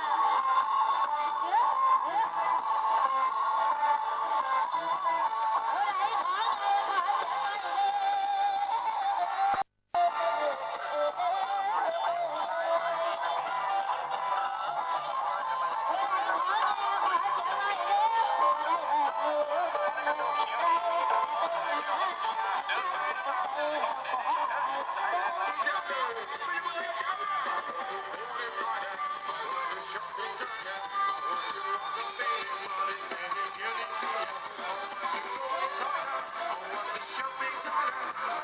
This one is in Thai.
ต้ I want to show me time.